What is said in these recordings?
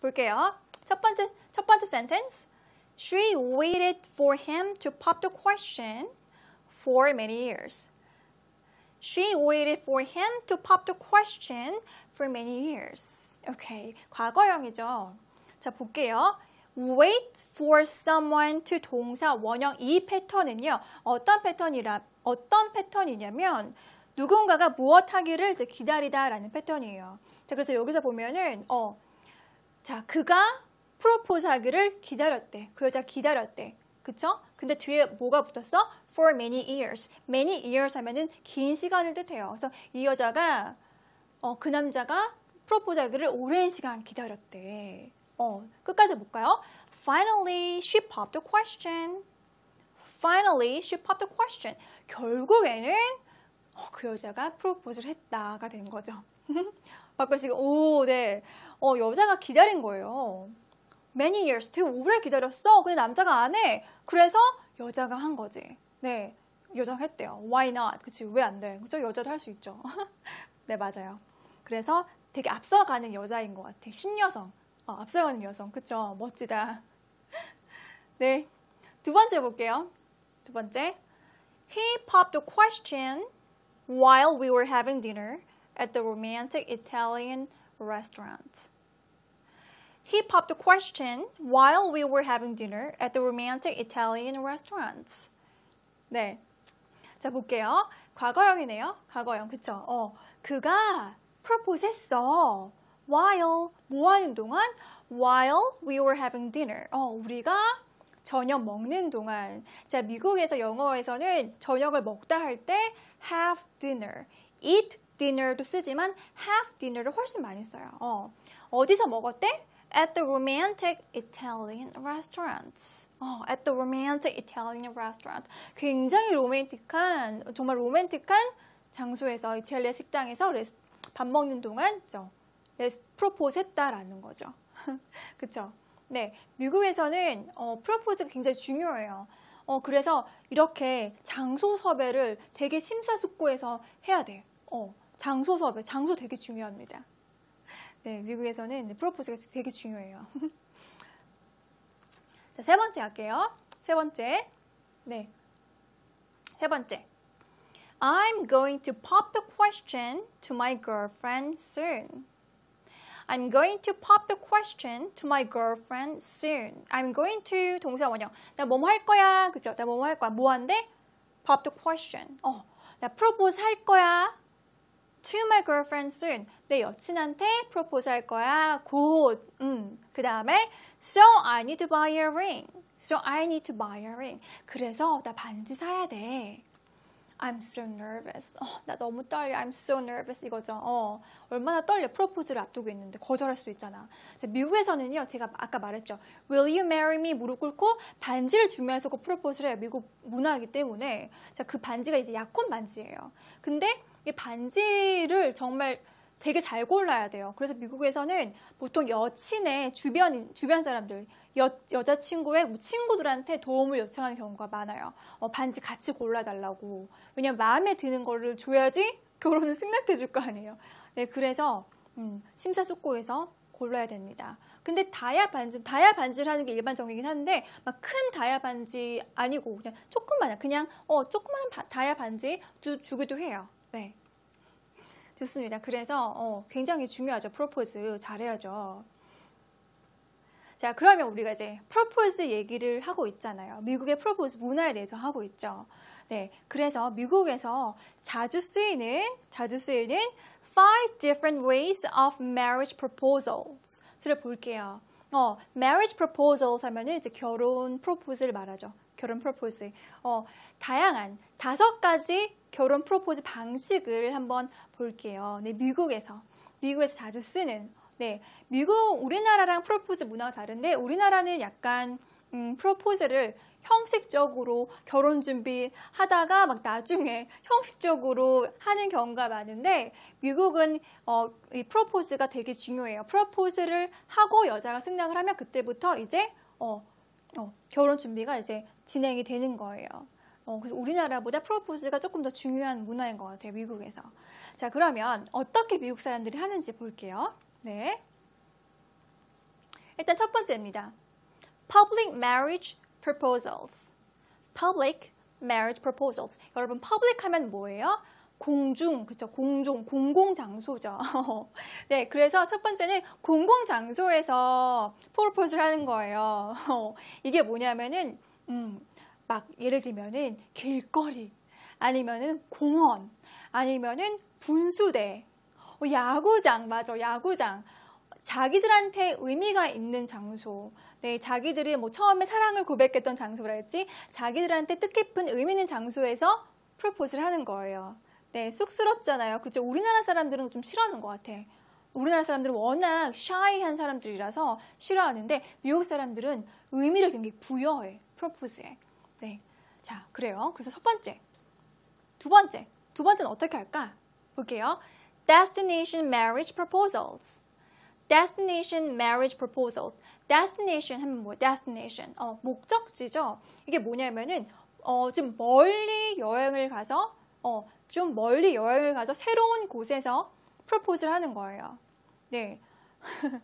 볼게요. 첫 번째 첫 번째 sentence. She waited for him to pop the question for many years. She waited for him to pop the question for many years. 오케이. 과거형이죠. 자, 볼게요. wait for someone to 동사 원형 이 패턴은요. 어떤 패턴이라 어떤 패턴이냐면 누군가가 무엇 하기를 기다리다라는 패턴이에요. 자, 그래서 여기서 보면은 어 자, 그가 프로포즈 하기를 기다렸대. 그 여자 기다렸대. 그쵸? 근데 뒤에 뭐가 붙었어? For many years. Many years 하면은 긴 시간을 뜻해요. 그래서 이 여자가 어, 그 남자가 프로포즈 하기를 오랜 시간 기다렸대. 어, 끝까지 볼까요? Finally, she popped the question. Finally, she popped the question. 결국에는 어, 그 여자가 프로포즈를 했다가 된 거죠. 바꿔 지금 오, 네. 어, 여자가 기다린 거예요. Many years, 되게 오래 기다렸어. 근데 남자가 안 해. 그래서 여자가 한 거지. 네, 여자가 했대요. Why not? 그치, 왜 안 돼? 그죠? 여자도 할 수 있죠. 네, 맞아요. 그래서 되게 앞서가는 여자인 것 같아. 신여성. 어, 앞서가는 여성. 그쵸? 멋지다. 네. 두 번째 볼게요. 두 번째. He popped the question while we were having dinner at the romantic Italian restaurant. He popped the question while we were having dinner at the romantic Italian restaurant. 네. 자, 볼게요. 과거형이네요. 과거형. 그쵸? 어, 그가 프로포즈 했어. while, 뭐 하는 동안? while we were having dinner. 어, 우리가 저녁 먹는 동안. 자, 미국에서 영어에서는 저녁을 먹다 할 때 have dinner, eat dinner도 쓰지만 have dinner를 훨씬 많이 써요. 어, 어디서 먹었대? At the romantic Italian restaurant. 어, at the romantic Italian restaurant. 굉장히 로맨틱한, 정말 로맨틱한 장소에서, 이탈리아 식당에서 레스, 밥 먹는 동안, 프로포즈 했다라는 거죠. 그쵸? 네. 미국에서는, 어, 프로포즈가 굉장히 중요해요. 어, 그래서 이렇게 장소 섭외를 되게 심사숙고해서 해야 돼. 어, 장소 섭외, 장소 되게 중요합니다. 네, 미국에서는 프로포즈가 되게 중요해요. 자, 세 번째 할게요. 세 번째. 네. 세 번째. I'm going to pop the question to my girlfriend soon. I'm going to pop the question to my girlfriend soon. I'm going to 동사 원형. 나 뭐뭐 할 거야. 그죠? 나 뭐뭐 할 거야. 뭐 한대? Pop the question. 어, 나 프로포즈 할 거야. To my girlfriend soon. 내 여친한테 프로포즈 할 거야. 곧. 음. 그 다음에 So I need to buy a ring. So I need to buy a ring. 그래서 나 반지 사야 돼. I'm so nervous. 어, 나 너무 떨려. I'm so nervous 이거죠. 어, 얼마나 떨려. 프로포즈를 앞두고 있는데 거절할 수 있잖아. 자, 미국에서는요. 제가 아까 말했죠. Will you marry me? 무릎 꿇고 반지를 주면서 그 프로포즈를 해요. 미국 문화이기 때문에. 자, 그 반지가 이제 약혼 반지예요. 근데 이 반지를 정말 되게 잘 골라야 돼요. 그래서 미국에서는 보통 여친의 주변 주변 사람들, 여, 여자친구의 뭐 친구들한테 도움을 요청하는 경우가 많아요. 어, 반지 같이 골라달라고. 왜냐면 마음에 드는 거를 줘야지 결혼을 승낙해 줄 거 아니에요. 네, 그래서 음, 심사숙고해서 골라야 됩니다. 근데 다이아 반지, 다이아 반지를 하는 게 일반적이긴 한데 막 큰 다이아 반지 아니고 그냥 조금만 그냥 어 조그만 다이아 반지 주, 주기도 해요. 네. 좋습니다. 그래서 어, 굉장히 중요하죠. 프로포즈 잘해야죠. 자, 그러면 우리가 이제 프로포즈 얘기를 하고 있잖아요. 미국의 프로포즈 문화에 대해서 하고 있죠. 네, 그래서 미국에서 자주 쓰이는 자주 쓰이는 five different ways of marriage proposals.를 볼게요. 어, marriage proposals 하면은 이제 결혼 프로포즈를 말하죠. 결혼 프로포즈. 어, 다양한 다섯 가지 결혼 프로포즈 방식을 한번 볼게요. 네, 미국에서 미국에서 자주 쓰는 네, 미국 우리나라랑 프로포즈 문화가 다른데 우리나라는 약간 음, 프로포즈를 형식적으로 결혼 준비하다가 막 나중에 형식적으로 하는 경우가 많은데 미국은 어, 이 프로포즈가 되게 중요해요. 프로포즈를 하고 여자가 승낙을 하면 그때부터 이제 어, 어, 결혼 준비가 이제 진행이 되는 거예요. 어, 그래서 우리나라보다 프로포즈가 조금 더 중요한 문화인 것 같아요. 미국에서. 자, 그러면 어떻게 미국 사람들이 하는지 볼게요. 네. 일단 첫 번째입니다. Public marriage proposals. Public marriage proposals. 여러분, public 하면 뭐예요? 공중, 그쵸? 공중, 공공 장소죠. 네, 그래서 첫 번째는 공공 장소에서 프로포즈를 하는 거예요. 이게 뭐냐면은, 음, 막 예를 들면은 길거리, 아니면은 공원, 아니면은 분수대, 어, 야구장, 맞아, 야구장. 자기들한테 의미가 있는 장소. 네, 자기들이 뭐 처음에 사랑을 고백했던 장소랄지, 자기들한테 뜻깊은 의미 있는 장소에서 프로포즈를 하는 거예요. 네, 쑥스럽잖아요. 그죠? 우리나라 사람들은 좀 싫어하는 것 같아. 우리나라 사람들은 워낙 샤이한 사람들이라서 싫어하는데 미국 사람들은 의미를 굉장히 부여해. 프로포즈에. 네. 자, 그래요. 그래서 첫 번째. 두 번째. 두 번째는 어떻게 할까? 볼게요. Destination marriage proposals. Destination marriage proposals. Destination 하면 뭐예요? Destination. 어, 목적지죠. 이게 뭐냐면은 어, 좀 멀리 여행을 가서 어, 좀 멀리 여행을 가서 새로운 곳에서 프로포즈를 하는 거예요. 네.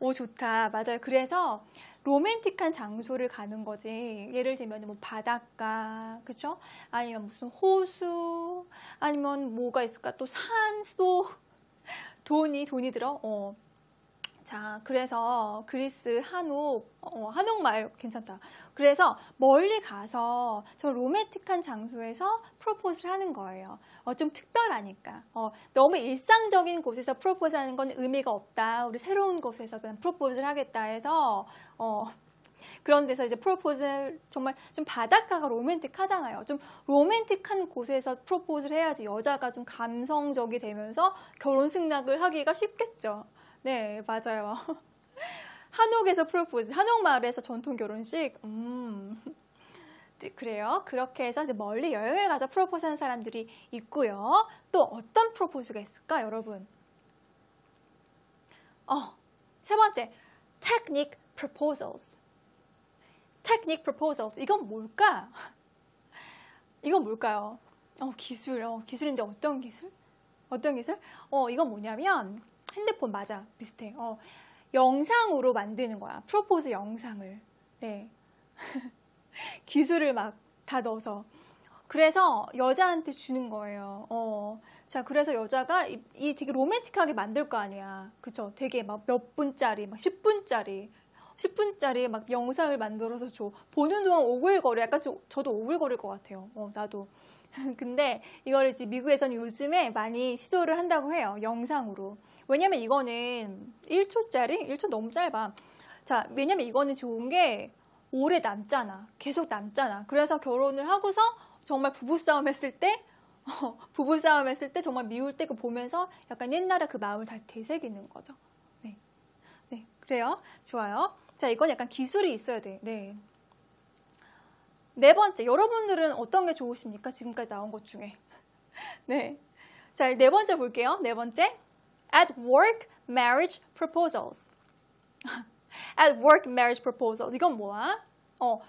오, 좋다. 맞아요. 그래서 로맨틱한 장소를 가는 거지. 예를 들면 뭐 바닷가, 그쵸? 아니면 무슨 호수, 아니면 뭐가 있을까? 또 산속. 돈이, 돈이 들어? 어. 자, 그래서 그리스 한옥, 어, 한옥말 괜찮다. 그래서 멀리 가서 저 로맨틱한 장소에서 프로포즈를 하는 거예요. 어, 좀 특별하니까. 어, 너무 일상적인 곳에서 프로포즈 하는 건 의미가 없다. 우리 새로운 곳에서 그냥 프로포즈를 하겠다 해서, 어, 그런 데서 이제 프로포즈 정말 좀 바닷가가 로맨틱하잖아요. 좀 로맨틱한 곳에서 프로포즈를 해야지 여자가 좀 감성적이 되면서 결혼 승낙을 하기가 쉽겠죠. 네, 맞아요. 한옥에서 프로포즈, 한옥 마을에서 전통 결혼식. 음. 그래요. 그렇게 해서 이제 멀리 여행을 가서 프로포즈 하는 사람들이 있고요. 또 어떤 프로포즈가 있을까, 여러분? 어, 세 번째, technique proposals. technique proposals. 이건 뭘까? 이건 뭘까요? 어, 기술. 어, 기술인데 어떤 기술? 어떤 기술? 어, 이건 뭐냐면 핸드폰 맞아. 비슷해. 어, 영상으로 만드는 거야. 프로포즈 영상을. 네. 기술을 막 다 넣어서. 그래서 여자한테 주는 거예요. 어. 자, 그래서 여자가 이, 이 되게 로맨틱하게 만들 거 아니야. 그쵸? 되게 막 몇 분짜리, 막 10분짜리. 10분짜리 막 영상을 만들어서 줘. 보는 동안 오글거려. 약간 저, 저도 오글거릴 것 같아요. 어, 나도. 근데 이거를 이제 미국에서는 요즘에 많이 시도를 한다고 해요. 영상으로. 왜냐면 이거는 1초짜리? 1초 너무 짧아. 자, 왜냐면 이거는 좋은 게 오래 남잖아. 계속 남잖아. 그래서 결혼을 하고서 정말 부부싸움 했을 때, 어, 부부싸움 했을 때 정말 미울 때 그 보면서 약간 옛날에 그 마음을 다시 되새기는 거죠. 네. 네. 그래요. 좋아요. 자, 이건 약간 기술이 있어야 돼. 네. 네 번째, 여러분들은 어떤 게 좋으십니까? 지금까지 나온 것 중에. 네. 자, 네 번째 볼게요. 네 번째. At work marriage proposals. At work marriage proposal. 이건 뭐야? 어,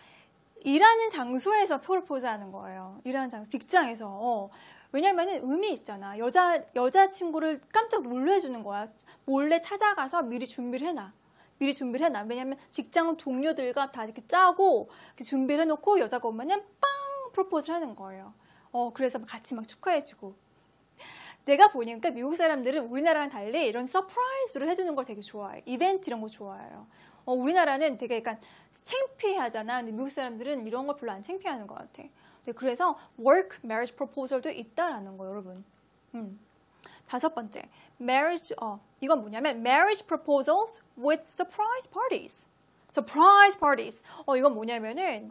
일하는 장소에서 프로포즈 하는 거예요. 일하는 장소, 직장에서. 어. 왜냐면은 의미 있잖아. 여자, 여자친구를 깜짝 놀래주는 거야. 몰래 찾아가서 미리 준비를 해놔. 미리 준비를 해놔. 왜냐면 직장 동료들과 다 이렇게 짜고 이렇게 준비를 해놓고 여자가 오면은 빵! 프로포즈를 하는 거예요. 어, 그래서 같이 막 축하해주고. 내가 보니까 미국 사람들은 우리나라랑 달리 이런 서프라이즈로 해주는 걸 되게 좋아해. 이벤트 이런 거 좋아해요. 어, 우리나라는 되게 약간 창피하잖아. 근데 미국 사람들은 이런 걸 별로 안 창피하는 것 같아. 네, 그래서 work marriage proposal도 있다라는 거 여러분. 음. 다섯 번째, marriage 어 이건 뭐냐면 marriage proposals with surprise parties. surprise parties. 어 이건 뭐냐면은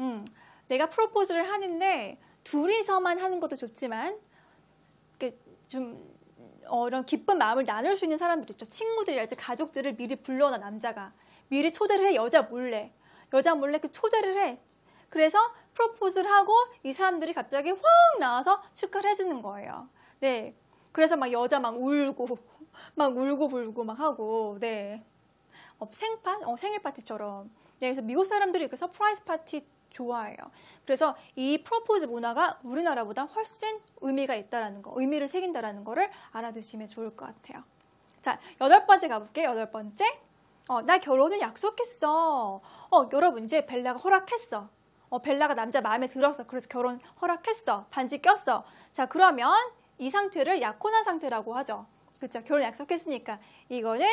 음 내가 프로포즈를 하는데 둘이서만 하는 것도 좋지만 좀 어, 이런 기쁜 마음을 나눌 수 있는 사람들 있죠. 친구들이랄지 가족들을 미리 불러놔 남자가 미리 초대를 해 여자 몰래 여자 몰래 그 초대를 해. 그래서 프로포즈를 하고 이 사람들이 갑자기 확 나와서 축하를 해주는 거예요. 네. 그래서 막 여자 막 울고 막 울고 불고 막 하고 네. 어, 생파 어, 생일 파티처럼. 네, 그래서 미국 사람들이 그 서프라이즈 파티 좋아해요. 그래서 이 프로포즈 문화가 우리나라보다 훨씬 의미가 있다라는 거, 의미를 새긴다라는 거를 알아두시면 좋을 것 같아요. 자, 여덟 번째 가볼게요. 여덟 번째. 어, 나 결혼을 약속했어. 어, 여러분 이제 벨라가 허락했어. 어, 벨라가 남자 마음에 들었어. 그래서 결혼 허락했어. 반지 꼈어. 자, 그러면 이 상태를 약혼한 상태라고 하죠. 그렇죠? 결혼 약속했으니까 이거는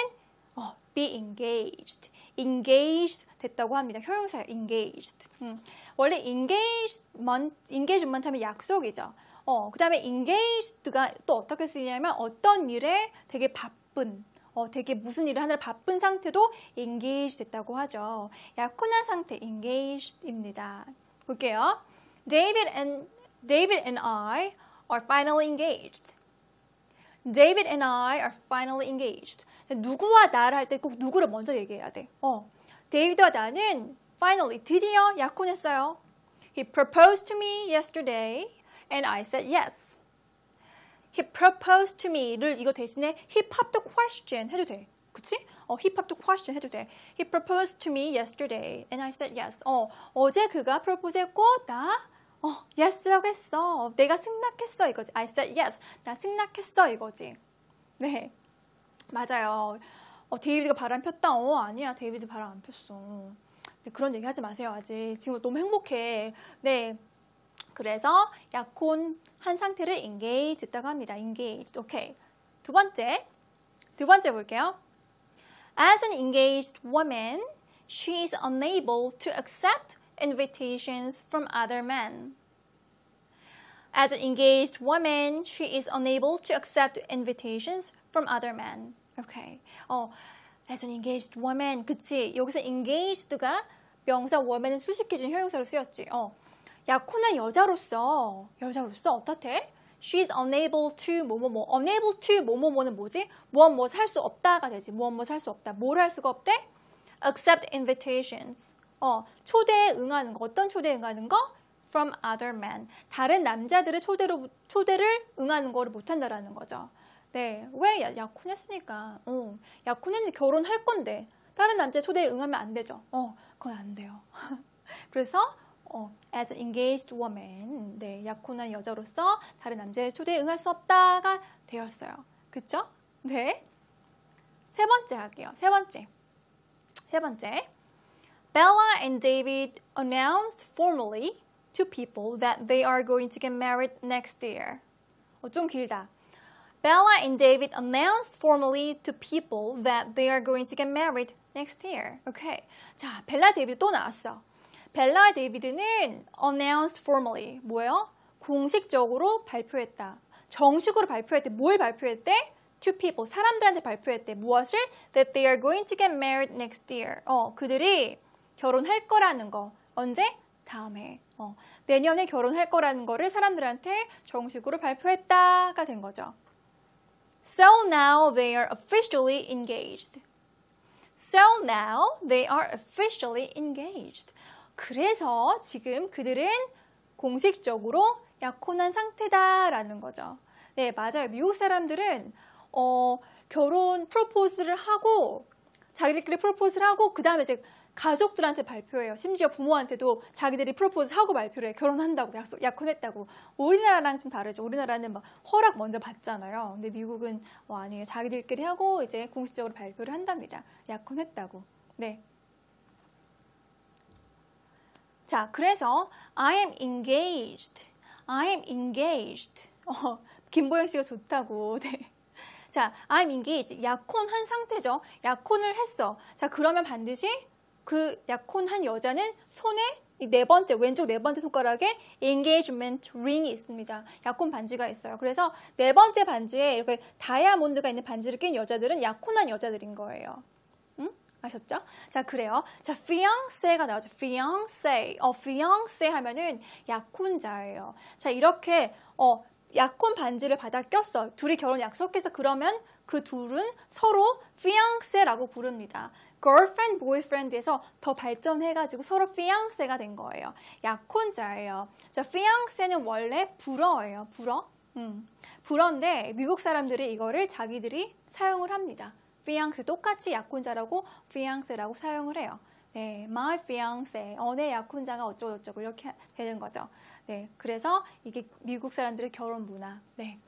어, be engaged. engaged 됐다고 합니다. 형용사예요. engaged. 음. 원래 engagement, engagement 하면 약속이죠. 어, 그 다음에 engaged가 또 어떻게 쓰이냐면 어떤 일에 되게 바쁜, 어, 되게 무슨 일을 하느라 바쁜 상태도 engaged 됐다고 하죠. 약혼한 상태 engaged입니다. 볼게요. David and, David and I are finally engaged. David and I are finally engaged. 누구와 나를 할 때 꼭 누구를 먼저 얘기해야 돼. 어, 데이비드와 나는 finally 드디어 약혼했어요. He proposed to me yesterday and I said yes. He proposed to me를 이거 대신에 he popped question 해도 돼. 그치? 어, he popped question 해도 돼. He proposed to me yesterday and I said yes. 어, 어제 그가 프로포즈 했고 나 어, yes라고 했어. 내가 승낙했어 이거지. I said yes. 나 승낙했어 이거지. 네. 맞아요. 어, 데이비드가 바람 폈다. 어, 아니야. 데이비드 바람 안 폈어. 네, 그런 얘기 하지 마세요. 아직. 지금 너무 행복해. 네. 그래서 약혼 한 상태를 engage 했다고 합니다. engaged. 오케이. 두 번째. 두 번째 볼게요. As an engaged woman, she is unable to accept invitations from other men. As an engaged woman, she is unable to accept invitations from other men. Okay. 어, as an engaged woman. 그치. 여기서 engaged가 명사 woman은 수식해 준 형용사로 쓰였지. 어. 약혼한 여자로서, 여자로서 어떻대? She is unable to 뭐뭐뭐. unable to 뭐뭐뭐는 뭐지? 무엇 무엇 할수 없다가 되지. 무엇 무엇 할수 없다. 뭘 할 수가 없대? accept invitations. 어, 초대에 응하는 거. 어떤 초대에 응하는 거? from other men. 다른 남자들의 초대로, 초대를 응하는 거를 못한다라는 거죠. 네. 왜 약혼했으니까. 어, 약혼했는데 결혼할 건데. 다른 남자 초대에 응하면 안 되죠. 어, 그건 안 돼요. 그래서 어, as an engaged woman, 네, 약혼한 여자로서 다른 남자의 초대에 응할 수 없다가 되었어요. 그쵸? 네. 세 번째 할게요. 세 번째. 세 번째. Bella and David announced formally to people that they are going to get married next year. 어, 좀 길다. Bella and David announced formally to people that they are going to get married next year. 오케이. 자, 벨라 데이비드 또 나왔어. 벨라 데이비드는 announced formally 뭐예요? 공식적으로 발표했다. 정식으로 발표할 때 뭘 발표했대? to people 사람들한테 발표했대. 무엇을? that they are going to get married next year. 어, 그들이 결혼할 거라는 거. 언제? 다음에. 어, 내년에 결혼할 거라는 거를 사람들한테 정식으로 발표했다가 된 거죠. So now they are officially engaged. So now they are officially engaged. 그래서 지금 그들은 공식적으로 약혼한 상태다라는 거죠. 네, 맞아요. 미국 사람들은 어, 결혼 프로포즈를 하고 자기들끼리 프로포즈를 하고 그 다음에 이제 가족들한테 발표해요. 심지어 부모한테도 자기들이 프로포즈 하고 발표를 해. 결혼한다고 약속, 약혼했다고. 우리나라랑 좀 다르죠. 우리나라는 막 허락 먼저 받잖아요. 근데 미국은 뭐 아니에요. 자기들끼리 하고 이제 공식적으로 발표를 한답니다. 약혼했다고. 네. 자, 그래서 I am engaged. I am engaged. 어, 김보영 씨가 좋다고. 네. 자, I'm engaged. 약혼한 상태죠. 약혼을 했어. 자, 그러면 반드시 그 약혼 한 여자는 손에 네 번째 왼쪽 네 번째 손가락에 engagement ring이 있습니다. 약혼 반지가 있어요. 그래서 네 번째 반지에 이렇게 다이아몬드가 있는 반지를 낀 여자들은 약혼한 여자들인 거예요. 응? 아셨죠? 자, 그래요. 자, fiance가 나오죠. fiance. 어, fiance 하면은 약혼자예요. 자, 이렇게 어 약혼 반지를 받아 꼈어. 둘이 결혼 약속해서 그러면 그 둘은 서로 fiance라고 부릅니다. Girlfriend, boyfriend에서 더 발전해가지고 서로 fiance가 된 거예요. 약혼자예요. 자, fiance는 원래 불어예요. 불어. 음. 불어인데 미국 사람들이 이거를 자기들이 사용을 합니다. fiance 똑같이 약혼자라고 fiance라고 사용을 해요. 네, my fiance, 어, 내 약혼자가 어쩌고저쩌고 이렇게 되는 거죠. 네, 그래서 이게 미국 사람들의 결혼 문화. 네.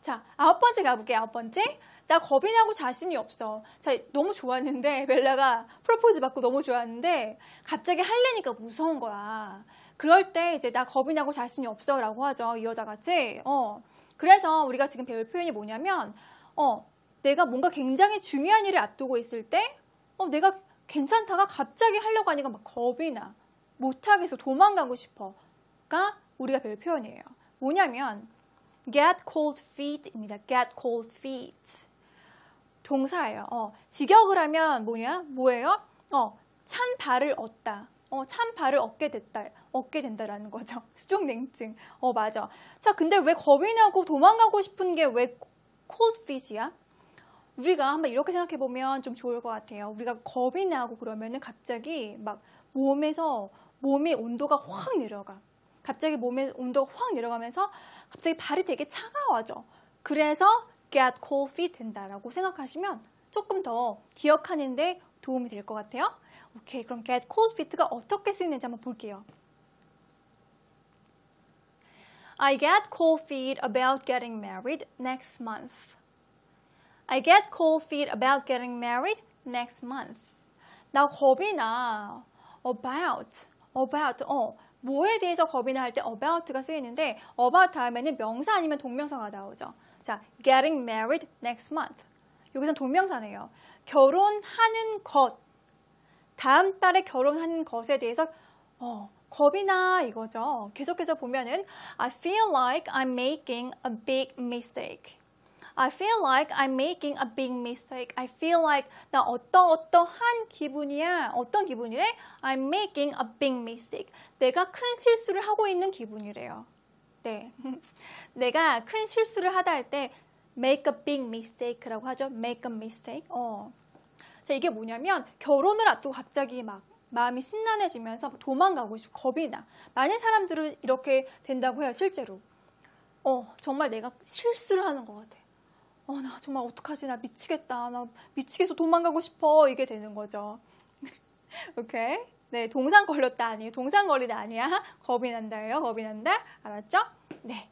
자, 아홉 번째 가볼게요. 아홉 번째. 나 겁이 나고 자신이 없어. 자, 너무 좋았는데, 벨라가 프로포즈 받고 너무 좋았는데, 갑자기 할래니까 무서운 거야. 그럴 때 이제 나 겁이 나고 자신이 없어 라고 하죠. 이 여자 같이. 어. 그래서 우리가 지금 배울 표현이 뭐냐면, 어, 내가 뭔가 굉장히 중요한 일을 앞두고 있을 때, 어, 내가 괜찮다가 갑자기 하려고 하니까 막 겁이 나. 못하겠어. 도망가고 싶어. 가 우리가 배울 표현이에요. 뭐냐면, get cold feet입니다. get cold feet. 동사예요. 어, 직역을 하면 뭐냐? 뭐예요? 어, 찬 발을 얻다. 어, 찬 발을 얻게 됐다. 얻게 된다라는 거죠. 수족 냉증. 어, 맞아. 자, 근데 왜 겁이 나고 도망가고 싶은 게 왜 cold feet이야? 우리가 한번 이렇게 생각해 보면 좀 좋을 것 같아요. 우리가 겁이 나고 그러면은 갑자기 막 몸에서 몸의 온도가 확 내려가. 갑자기 몸의 온도가 확 내려가면서 갑자기 발이 되게 차가워져. 그래서 get cold feet 된다라고 생각하시면 조금 더 기억하는데 도움이 될 것 같아요. 오케이, 그럼 get cold feet가 어떻게 쓰이는지 한번 볼게요. I get cold feet about getting married next month. I get cold feet about getting married next month. 나 겁이 나. about, about, 어, 뭐에 대해서 겁이 나 할 때 about가 쓰이는데 about 다음에는 명사 아니면 동명사가 나오죠. 자, getting married next month. 여기서는 동명사네요. 결혼하는 것. 다음 달에 결혼하는 것에 대해서 어, 겁이 나 이거죠. 계속해서 보면은 I feel like I'm making a big mistake. I feel like I'm making a big mistake. I feel like 나 어떠 어떠한 기분이야. 어떤 기분이래? I'm making a big mistake. 내가 큰 실수를 하고 있는 기분이래요. 네. 내가 큰 실수를 하다 할 때 make a big mistake라고 하죠. make a mistake. 어. 자, 이게 뭐냐면 결혼을 앞두고 갑자기 막 마음이 신난해지면서 도망가고 싶어 겁이 나. 많은 사람들은 이렇게 된다고 해요, 실제로. 어, 정말 내가 실수를 하는 것 같아. 어, 나 정말 어떡하지? 나 미치겠다. 나 미치겠어. 도망가고 싶어. 이게 되는 거죠. 오케이? 네, 동상 걸렸다 아니에요. 동상 걸리다 아니야. 겁이 난다예요. 겁이 난다. 알았죠? 네.